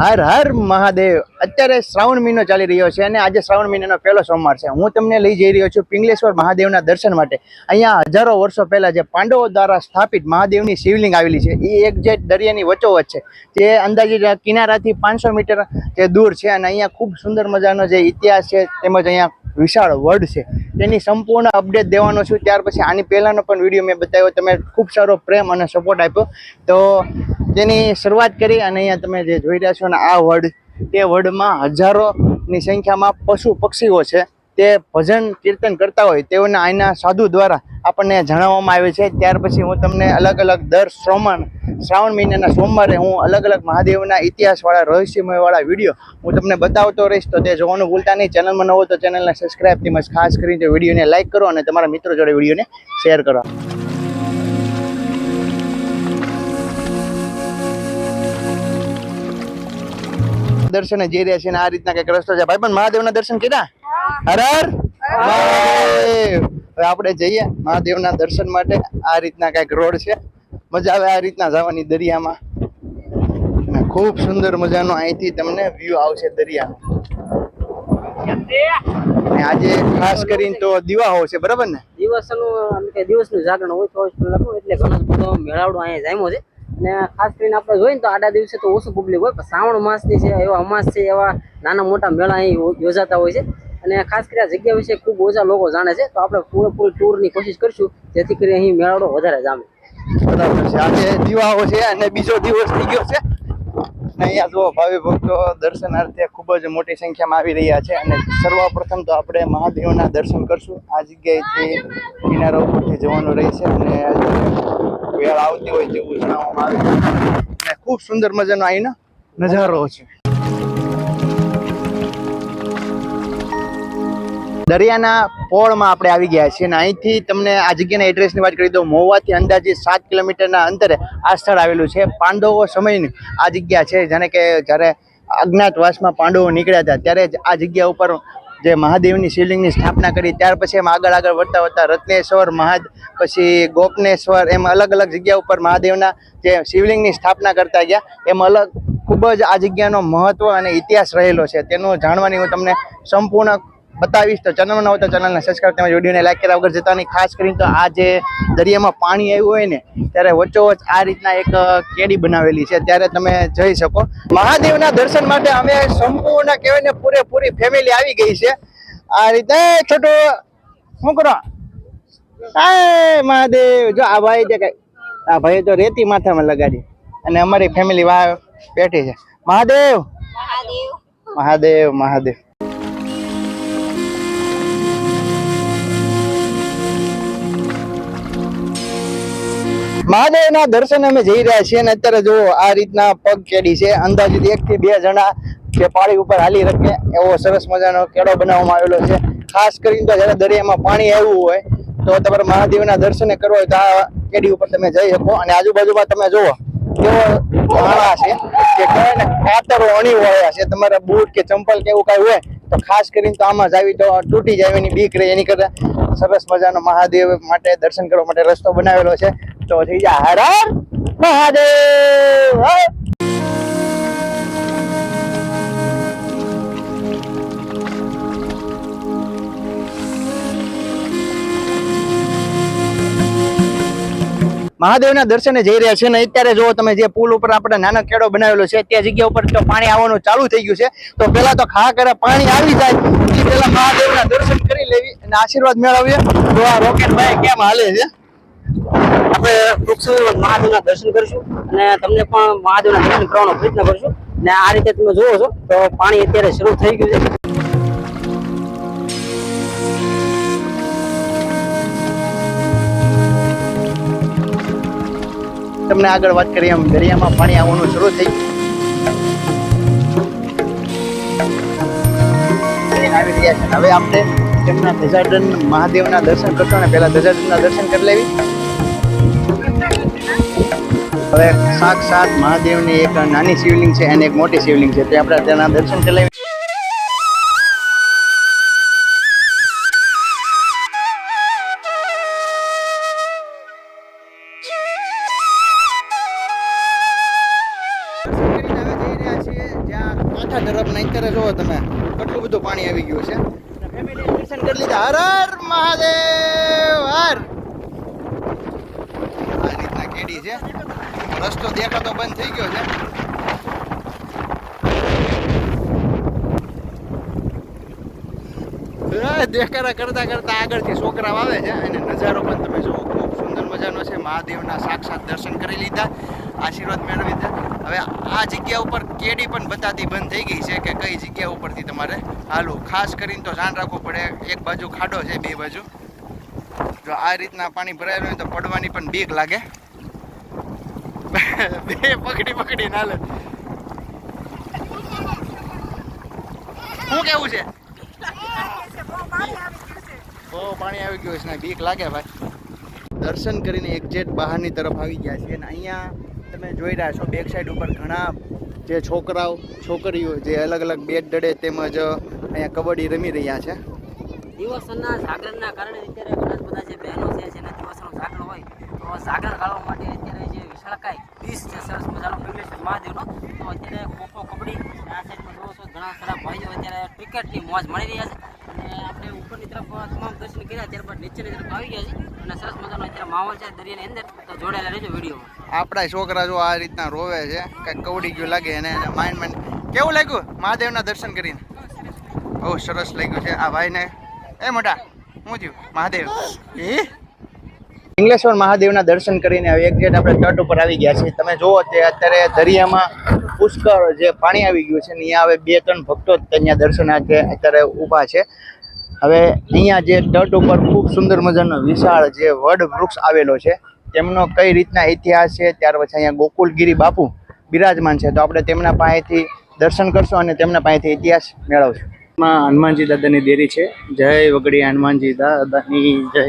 હર હર મહાદેવ. અત્યારે શ્રાવણ મહિનો ચાલી રહ્યો છે અને આજે શ્રાવણ મહિનાનો પહેલો સોમવાર છે. હું તમને લઈ જઈ રહ્યો છું પિંગલેશ્વર મહાદેવના દર્શન માટે. અહીંયા હજારો વર્ષો પહેલાં જે પાંડવો દ્વારા સ્થાપિત મહાદેવની શિવલિંગ આવેલી છે એ એક જે દરિયાની વચ્ચોવચ્ચ છે. જે અંદાજિત કિનારાથી પાંચસો મીટર જે દૂર છે અને અહીંયા ખૂબ સુંદર મજાનો જે ઇતિહાસ છે, તેમજ અહીંયા વિશાળ વર્ડ છે. તેની સંપૂર્ણ અપડેટ દેવાનો છું. ત્યાર પછી આની પહેલાંનો પણ વીડિયો મેં બતાવ્યો. તમે ખૂબ સારો પ્રેમ અને સપોર્ટ આપ્યો. તો તેની શરૂઆત કરી અને અહીંયા તમે જે જોઈ રહ્યા છો ને, આ વર્ડ તે વર્ડમાં હજારોની સંખ્યામાં પશુ પક્ષીઓ છે. તે ભજન કીર્તન કરતા હોય તેઓને આના સાધુ દ્વારા આપણને જણાવવામાં આવે છે. ત્યાર પછી હું તમને અલગ અલગ દર શ્રાવણ શ્રાવણ મહિનાના સોમવારે હું અલગ અલગ મહાદેવના ઇતિહાસવાળા રહસ્યમયવાળા વીડિયો હું તમને બતાવતો રહીશ. તો તે જોવાનું ભૂલતા નહીં. ચેનલમાં નવો તો ચેનલને સબસ્ક્રાઈબ તેમજ ખાસ કરીને વિડીયોને લાઇક કરો અને તમારા મિત્રો જોડે વિડીયોને શેર કરો. દર્શને જઈ રહ્યા છે આ રીતના કંઈક રસ્તો છે. ભાઈ પણ મહાદેવના દર્શન કર્યા? હર હર? હવે આપણે જઈએ મહાદેવના દર્શન માટે. આ રીતના કંઈક રોડ છે. મજા આવે આ રીતના જવાની દરિયામાં. અને ખૂબ સુંદર મજાનો અહીંથી તમને વ્યૂ આવશે દરિયાનો. આજે ખાસ કરીને તો દિવાહો છે, બરાબર ને? દિવસનું દિવસનું જાગરણ હોય ચોવીસ કલાકનું એટલે ઘણો બધો મેળાવડો અહીંયા જામ્યો છે. અને ખાસ કરીને આપણે જોઈએ ને તો આડા દિવસે તો ઓછું પબ્લિક હોય, પણ શ્રાવણ માસની છે, એવા અમાસ છે, એવા નાના મોટા મેળા અહીં યોજાતા હોય છે. અને ખાસ કરીને આ જગ્યા વિશે ખૂબ ઓછા લોકો જાણે છે, તો આપણે પૂરેપૂરી ટૂરની કોશિશ કરીશું, જેથી કરી અહીં મેળાવડો વધારે જામે. બરાબર છે. આજે દિવાહો છે અને બીજો દિવસ થઈ ગયો છે. અને અહીંયા જો ભાવિ ભક્તો દર્શનાર્થે ખૂબ જ મોટી સંખ્યામાં આવી રહ્યા છે અને સર્વપ્રથમ તો આપણે મહાદેવના દર્શન કરશું. આ જગ્યાએથી કિનારા ઉપરથી જવાનું રહેશે અને વેળ આવતી હોય તેવું જણાવવામાં આવે અને ખૂબ સુંદર મજાનો અહીંનો નજારો છે. દરિયાના પોળમાં આપણે આવી ગયા છીએ અને અહીંથી તમને આ જગ્યાના એડ્રેસની વાત કરી દઉં. મહુવાથી અંદાજે સાત કિલોમીટરના અંતરે આ સ્થળ આવેલું છે. પાંડવો સમયની આ જગ્યા છે. જાણે કે જ્યારે અજ્ઞાતવાસમાં પાંડવો નીકળ્યા હતા, ત્યારે આ જગ્યા ઉપર જે મહાદેવની શિવલિંગની સ્થાપના કરી, ત્યાર પછી એમ આગળ આગળ વધતા વધતા રત્નેશ્વર, મહાદ, પછી ગોપનેશ્વર, એમ અલગ અલગ જગ્યા ઉપર મહાદેવના જે શિવલિંગની સ્થાપના કરતા ગયા. એમ અલગ ખૂબ જ આ જગ્યાનો મહત્વ અને ઇતિહાસ રહેલો છે. તેનું જાણવાની હું તમને સંપૂર્ણ બતાવીશ. તો ચેનલમાં ન હોય તો ચેનલને સબસ્ક્રાઈબ તેમજ વિડીયોને લાઈક કર્યા વગર જતા નહીં. ખાસ કરીને તો આ જે દરિયામાં પાણી આવ્યું હોય ને ત્યારે વચ્ચોવચ આ રીતના એક કેડી બનાવેલી છે. ત્યારે તમે જઈ શકો. મહાદેવના દર્શન માટે અમે સંપૂર્ણ કહેવાય ને પૂરેપૂરી ફેમિલી આવી ગઈ છે. આ રીતે છોટો શું કરો મહાદેવ જો આ ભાઈ જે કઈ આ ભાઈ તો રેતી માથામાં લગાડી. અને અમારી ફેમિલી વાહ બેઠી છે. મહાદેવ. મહાદેવ મહાદેવ. મહાદેવના દર્શન અમે જઈ રહ્યા છીએ અને અત્યારે જો આ રીતના પગ કેડી છે, અંદાજિત એક થી બે જણા જે પાણી ઉપર હાલી રખે એવો સરસ મજાનો કેળો બનાવવામાં આવેલો છે. ખાસ કરીને તો જ્યારે દરિયામાં પાણી આવ્યું હોય, તો તમારે મહાદેવના દર્શન કરવા હોય તો આ કેડી ઉપર તમે જઈ શકો. અને આજુબાજુમાં તમે જુઓ, કેવો ઝાડા છે, કે કહેવાય ને અણી વળ્યા છે. તમારા બૂટ કે ચંપલ કે એવું કાંઈ હોય, તો ખાસ કરીને તો આમાં જાવી તો તૂટી જાય એની બીક રહે. એની કરતા સરસ મજાનો મહાદેવ માટે દર્શન કરવા માટે રસ્તો બનાવેલો છે. હર હર મહાદેવ મહાદેવના દર્શને જઈ રહ્યા છે ને અત્યારે જો તમે જે પુલ ઉપર આપણે નાનો કેડો બનાવેલો છે, તે જગ્યા ઉપર જો પાણી આવવાનું ચાલુ થઈ ગયું છે. તો પેલા તો ખા કરે પાણી આવી જાય પેલા મહાદેવના દર્શન કરી લેવી અને આશીર્વાદ મેળવીએ. તો આ રોકેટભાઈ કેમ હાલે છે? આપણે ટૂંક મહાદેવના દર્શન કરીશું અને તમને પણ મહાદેવના દર્શન કરવાનો પ્રયત્ન કરીશું. ને આ રીતે તમે જુઓ છો, તો પાણી અત્યારે શરૂ થઈ ગયું છે. તમને આગળ વાત કરીએ એમ દરિયામાં પાણી આવવાનું શરૂ થઈ આવી રહ્યા છે. હવે આપણે તેમના ધજાડન મહાદેવના દર્શન કરશો અને પહેલા ધજાડનના દર્શન કરી લેવી. હવે સાક્ષાત મહાદેવની એક નાની શિવલિંગ છે અને એક મોટી શિવલિંગ છે. તે આપણે તેના દર્શન કરી લેવી દર્શન કરીને હવે જઈ રહ્યા છીએ જ્યાં માથા તરફ ને અત્યારે જુઓ તમે, કેટલું બધું પાણી આવી ગયું છે. દર્શન કરી લીધા. હર મહાદેવ, હર. કેડી છે. રસ્તો દેખાતો બંધ થઈ ગયો છે. દેખાડા કરતા કરતા આગળથી છોકરાઓ આવે છે અને નજારો પણ તમે જુઓ, ખૂબ સુંદર મજાનો છે. મહાદેવના સાક્ષાત દર્શન કરી લીધા, આશીર્વાદ મેળવી લીધા. હવે આ જગ્યા ઉપર કેડી પણ બતાતી બંધ થઈ ગઈ છે કે કઈ જગ્યા ઉપરથી તમારે હાલવું. ખાસ કરીને તો ધ્યાન રાખવું પડે, એક બાજુ ખાડો છે, બે બાજુ. જો આ રીતના પાણી ભરાયેલું હોય તો પડવાની પણ બીક લાગે. પકડી પકડી નાલે શું કેવું છે? બહુ પાણી આવી ગયું છે ને, બીક લાગે ભાઈ. દર્શન કરીને એક્ઝેટ બહારની તરફ આવી ગયા છે અને અહીંયા તમે જોઈ રહ્યા છો બેક સાઈડ ઉપર ઘણા જે છોકરાઓ, છોકરીઓ જે અલગ અલગ બેટ દડે તેમજ અહીંયા કબડ્ડી રમી રહ્યા છે. દિવસના જાગરણના કારણે અત્યારે ઘણા બધા જે બહેનો છે, જેને દિવસનો જાગરણ હોય, તો જાગરણ કાઢવા માટે અત્યારે બીસ છે સરસ મજાનો પિંગલેશ્વર મહાદેવનો. તો અત્યારે ખોખો કબડ્ડી આ સાઈડમાં જોવો છો ઘણા ખરા ભાઈઓ અત્યારે ક્રિકેટની મોજ મળી રહ્યા છે. અને આપણે ઉપરની તરફ તમામ દર્શન કર્યા ત્યારબાદ નીચેની તરફ આવી ગયા છે અને સરસ મજાનો અત્યારે માહોલ છે દરિયાની અંદર. તો જોડાયેલા રહેજો વિડીયોમાં. આપણા છોકરા જો આ રીતના રોવે છે કંઈક કવડી ગયું લાગે અને માઇન્ડ માઇન્ડ કેવું લાગ્યું મહાદેવના દર્શન કરીને? બહુ સરસ લાગ્યું છે આ ભાઈને. એ મોટા શું થયું? મહાદેવ. એ ઇંગ્લેશ્વર મહાદેવના દર્શન કરીને હવે જેટ આપણે તટ ઉપર આવી ગયા છીએ. તમે જુઓ તે અત્યારે દરિયામાં પુષ્કળ જે પાણી આવી ગયું છે અહીંયા હવે બે, ત્રણ ભક્તો અહીંયા દર્શનાર્થે અત્યારે ઊભા છે. હવે અહીંયા જે તટ ઉપર ખૂબ સુંદર મજાનો વિશાળ જે વડ વૃક્ષ આવેલો છે, તેમનો કઈ રીતના ઇતિહાસ છે? ત્યાર પછી અહીંયા ગોકુલગીરી બાપુ બિરાજમાન છે. તો આપણે તેમના પાસેથી દર્શન કરશું અને તેમના પાસેથી ઇતિહાસ મેળવશું. હનુમાનજી દાદાની દેરી છે. જય વગડી હનુમાનજી દાદાની જય.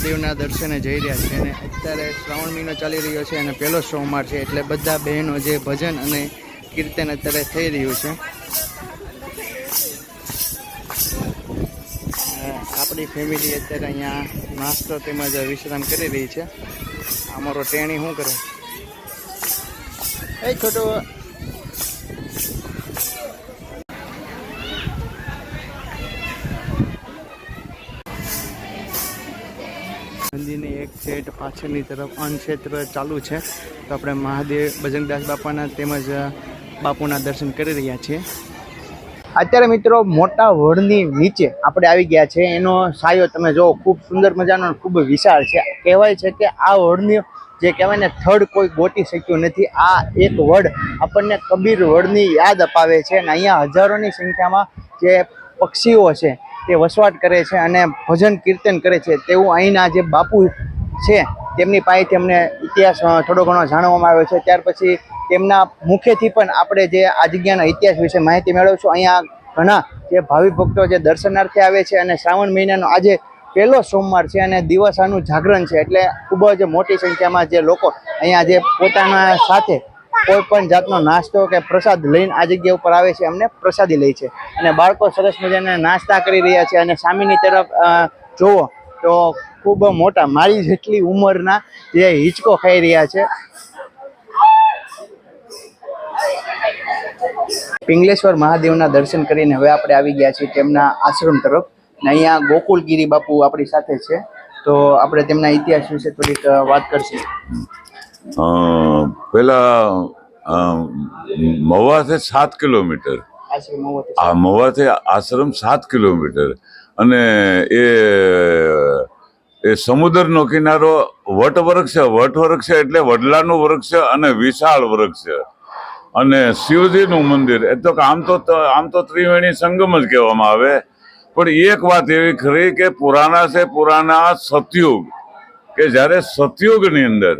મહાદેવના દર્શને જઈ રહ્યા છે અને અત્યારે શ્રાવણ મહિનો ચાલી રહ્યો છે અને પહેલો સોમવાર છે એટલે બધા બહેનો જે ભજન અને કીર્તન અત્યારે થઈ રહ્યું છે. આપણી ફેમિલી અત્યારે અહીંયા નાસ્તો તેમજ વિશ્રામ કરી રહી છે. અમારો ટેણી શું કરે? એ છોટો મંદિરની પાછળની તરફ અન્નક્ષેત્ર ચાલુ છે. તો આપણે મહાદેવ બજરંગદાસ બાપાના તેમજ બાપુના દર્શન કરી રહ્યા છીએ. અત્યારે મિત્રો મોટા વડની નીચે આપણે આવી ગયા છે. એનો સાયો તમે જો ખૂબ સુંદર મજાનો ખૂબ વિશાળ છે. કહેવાય છે કે આ વડની જે કહેવાય ને થડ કોઈ ગોટી શક્યું નથી. આ એક વડ આપણને કબીર વડની યાદ અપાવે છે અને અહીંયા હજારોની સંખ્યામાં જે પક્ષીઓ છે તે વસવાટ કરે છે અને ભજન કીર્તન કરે છે. તેવું અહીંના જે બાપુ છે. તેમની પાસેથી અમને ઇતિહાસ થોડો ઘણો જાણવામાં આવ્યો છે. ત્યાર પછી તેમના મુખેથી પણ આપણે જે આ જગ્યાના ઇતિહાસ વિશે માહિતી મેળવશું. અહીંયા ઘણા જે ભાવિ ભક્તો જે દર્શનાર્થે આવે છે અને શ્રાવણ મહિનાનો આજે પહેલો સોમવાર છે અને દિવસ આનું જાગરણ છે. એટલે ખૂબ જ મોટી સંખ્યામાં જે લોકો અહીંયા જે પોતાના સાથે કોઈ પણ જાતનો નાસ્તો કે પ્રસાદ લઈને આ જગ્યા ઉપર આવે છે અમને પ્રસાદી લે છે. અને બાળકો સરસ મજાના નાસ્તા કરી રહ્યા છે અને સામેની તરફ જુઓ તો ખૂબ મોટા મારી જેટલી ઉંમરના જે હિંચકો ખાઈ રહ્યા છે. પિંગલેશ્વર મહાદેવના દર્શન કરીને હવે આપણે આવી ગયા છીએ તેમના આશ્રમ તરફ. ને અહીંયા ગોકુલગીરી બાપુ આપણી સાથે છે. તો આપણે તેમના ઇતિહાસ વિશે થોડીક વાત કરશું. પેલા મવાથી સાત કિલોમીટર. આ મવાથી આશ્રમ સાત કિલોમીટર. અને એ એ સમુદ્રનો કિનારો વટ વૃક્ષ છે, વટ વૃક્ષ છે એટલે વડલાનું વૃક્ષ છે અને વિશાળ વૃક્ષ અને શિવજીનું મંદિર, એ તો આમ તો આમ તો ત્રિવેણી સંગમ જ કહેવામાં આવે. પણ એક વાત એવી ખરી કે પુરાણા છે, પુરાણા સતયુગ. કે જ્યારે સતયુગની અંદર,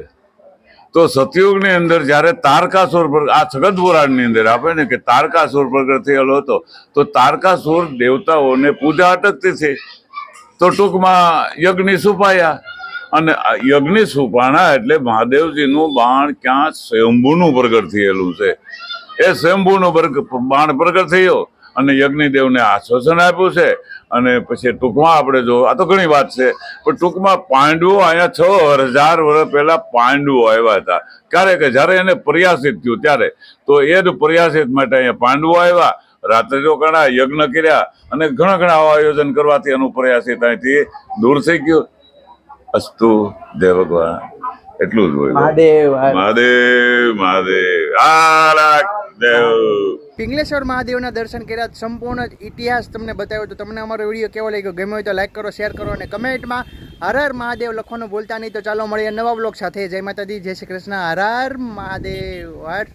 તો સતયુગની અંદર જ્યારે તારકાસુર પર, આ પુરાણની અંદર આપણે ને કે તારકાસુર પ્રગટ થયેલો હતો, તો તારકાસુર દેવતાઓને પૂજા અટકતી હતી તો ટૂંકમાં યજ્ઞ સુપાયા. અને યજ્ઞ સુપાણા એટલે મહાદેવજીનું બાણ ક્યાં સ્વયંભૂનું પ્રગટ થયેલું છે. એ સ્વયંભૂનું બાણ પ્રગટ થયો અને યજ્ઞદેવને આશ્વાસન આપ્યું છે. અને પછી ટૂંકમાં આપણે જો, આ તો ઘણી વાત છે, પણ ટૂંકમાં પાંડવો અહીંયા છ હજાર વર્ષ પહેલા પાંડવો આવ્યા હતા. ક્યારે કે જ્યારે એને પ્રયાસિત થયું, ત્યારે. તો એ જ પ્રયાસિત માટે અહીંયા પાંડવો આવ્યા. રાત્રે રોકાણા યજ્ઞ કર્યા અને ઘણા ઘણા આવા આયોજન કરવાથી એનો પ્રયાસ એ ત્યાંથી દૂર થઈ ગયું. અસ્તુ જય ભગવાન. એટલું જ હોય મહાદેવ મહાદેવ મહાદેવ. દેવ. પિંગલેશ્વર મહાદેવના દર્શન કર્યા સંપૂર્ણ ઇતિહાસ તમને બતાવ્યો તો તમને અમારો વીડિયો કેવો લાગ્યો? ગમ્યો હોય તો લાઈક કરો શેર કરો અને કમેન્ટમાં હર હર મહાદેવ લખવાનું ભૂલતા નહીં તો ચાલો મળીએ નવા બ્લોગ સાથે. જય માતાજી જય શ્રી કૃષ્ણ. હર હર મહાદેવ હર.